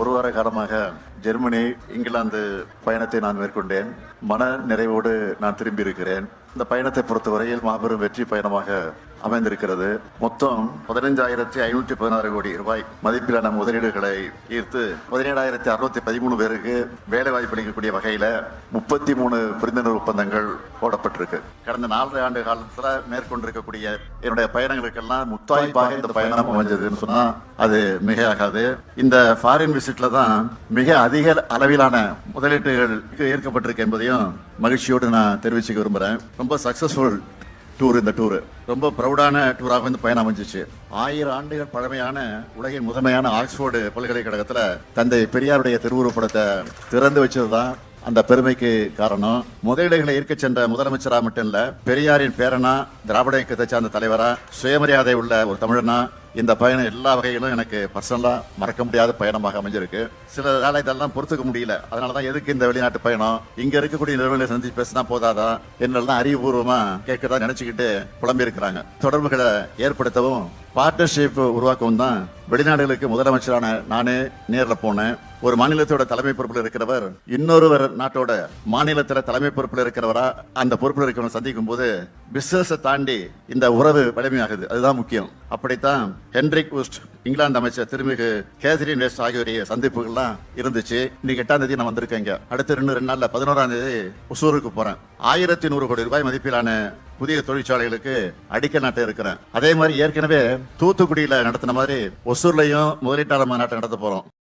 ஒரு வார காலமாக ஜெர்மனி இங்கிலாந்து பயணத்தை நான் மேற்கொண்டேன். மன நிறைவோடு நான் திரும்பி இருக்கிறேன் இந்த பயணத்தை பொறுத்தவரையில் மாபெரும் வெற்றி பயணமாக அமைந்திருக்கிறது. மொத்தம் பதினைஞ்சாயிரத்தி ஐநூற்றி பதினாறு கோடி ரூபாய் மதிப்பிலான முதலீடுகளை ஈர்த்து பதினேழாயிரத்தி அறுநூத்தி பதிமூணு பேருக்கு வேலை வாய்ப்பு அளிக்கக்கூடிய வகையில முப்பத்தி மூணு புரிந்துணர்வு ஒப்பந்தங்கள் போடப்பட்டிருக்கு. கடந்த நாலரை ஆண்டு காலத்துல மேற்கொண்டிருக்கக்கூடிய என்னுடைய பயணங்களுக்கெல்லாம் முத்தாய்ப்பாக இந்த பயணம் அமைஞ்சதுன்னு சொன்னா அது மிகையாகாது. இந்த ஃபாரின் விசிட்ல தான் மிக அதிக அளவிலான முதலீட்டுகள் ஈர்க்கப்பட்டிருக்கு என்பதையும் மகிழ்ச்சியோடு நான் தெரிவிச்சுக்க விரும்புறேன். ரொம்ப சக்சஸ்ஃபுல் டூர் இந்த டூர் ரொம்ப ப்ரௌடான டூராக வந்து பயணம் அமைஞ்சிச்சு. ஆயிரம் ஆண்டுகள் பழமையான உலகின் முதன்மையான ஆக்ஸ்போர்டு பல்கலைக்கழகத்தில் தந்தை பெரியாருடைய திருவுருப்படத்தை திறந்து வச்சதுதான் அந்த பெருமைக்கு காரணம். முதலீடுகளை ஈர்க்க சென்ற முதலமைச்சராக மட்டும் இல்லை பெரியாரின் பேரனா திராவிட இயக்கத்தை சார்ந்த தலைவரா சுயமரியாதை உள்ள ஒரு தமிழனா இந்த பயணம் எல்லா வகையிலும் எனக்கு பர்சனலாக மறக்க முடியாத பயணமாக அமைஞ்சிருக்கு. சில வேலை இதெல்லாம் பொறுத்துக்க முடியல. அதனாலதான் எதுக்கு இந்த வெளிநாட்டு பயணம்? இங்கே இருக்கக்கூடிய நிறுவனங்களை சந்திச்சு பேசினா போதாதா? என்னெல்லாம் அறிவுபூர்வமாக கேட்கறதா நினச்சிக்கிட்டு புலம்பியிருக்கிறாங்க. தொடர்புகளை ஏற்படுத்தவும் பார்ட்னர்ஷிப் உருவாக்கவும் தான் வெளிநாடுகளுக்கு முதலமைச்சரான நானே நேரில் போனேன். ஒரு மாநிலத்தோட தலைமை பொறுப்பில் இருக்கிறவர் இன்னொருவர் நாட்டோட மாநிலத்தில் தலைமை பொறுப்பில் இருக்கிறவரா அந்த பொறுப்பில் இருக்கிறவங்க சந்திக்கும் போது பிசினஸை தாண்டி இந்த உறவு வலிமையாகுது. அதுதான் முக்கியம். அப்படித்தான் ஹென்ரிக் உஸ்ட் இங்கிலாந்து அமைச்சர் திருமிகு கேத்ரின் வெஸ்ட் ஆகியோருடைய சந்திப்புகள்லாம் இருந்துச்சு. இன்னைக்கு எட்டாம் தேதி நான் வந்திருக்கேங்க. அடுத்த ரெண்டு ரெண்டு நாள்ல பதினோராம் தேதி ஒசூருக்கு போறேன். ஆயிரத்தி நூறு கோடி ரூபாய் மதிப்பிலான புதிய தொழிற்சாலைகளுக்கு அடிக்கல் நாட்ட இருக்கிறேன். அதே மாதிரி ஏற்கனவே தூத்துக்குடியில நடத்தின மாதிரி ஒசூர்லயும் முதலீட்டாளர் மாநாட்டம் நடத்த போறோம்.